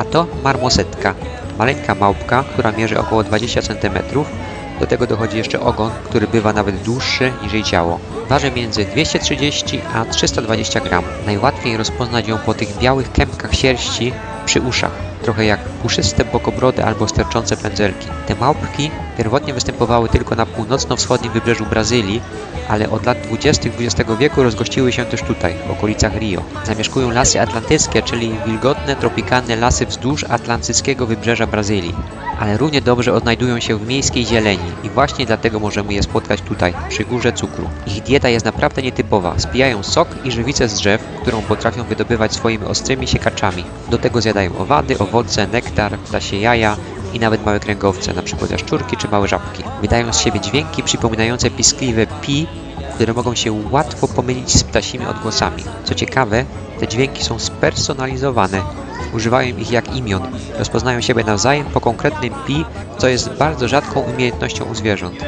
A to marmosetka, maleńka małpka, która mierzy około 20 cm. Do tego dochodzi jeszcze ogon, który bywa nawet dłuższy niż jej ciało. Waży między 230 a 320 gram. Najłatwiej rozpoznać ją po tych białych kępkach sierści przy uszach, trochę jak puszyste bokobrody albo sterczące pędzelki. Te małpki pierwotnie występowały tylko na północno-wschodnim wybrzeżu Brazylii, ale od lat 20. XX wieku rozgościły się też tutaj, w okolicach Rio. Zamieszkują lasy atlantyckie, czyli wilgotne, tropikalne lasy wzdłuż atlantyckiego wybrzeża Brazylii. Ale równie dobrze odnajdują się w miejskiej zieleni i właśnie dlatego możemy je spotkać tutaj, przy górze cukru. Ich dieta jest naprawdę nietypowa. Spijają sok i żywicę z drzew, którą potrafią wydobywać swoimi ostrymi siekaczami. Do tego zjadają owady, owoce, nektar, ptasie jaja, i nawet małe kręgowce, np. jaszczurki czy małe żabki. Wydają z siebie dźwięki przypominające piskliwe pi, które mogą się łatwo pomylić z ptasimi odgłosami. Co ciekawe, te dźwięki są spersonalizowane. Używają ich jak imion. Rozpoznają siebie nawzajem po konkretnym pi, co jest bardzo rzadką umiejętnością u zwierząt.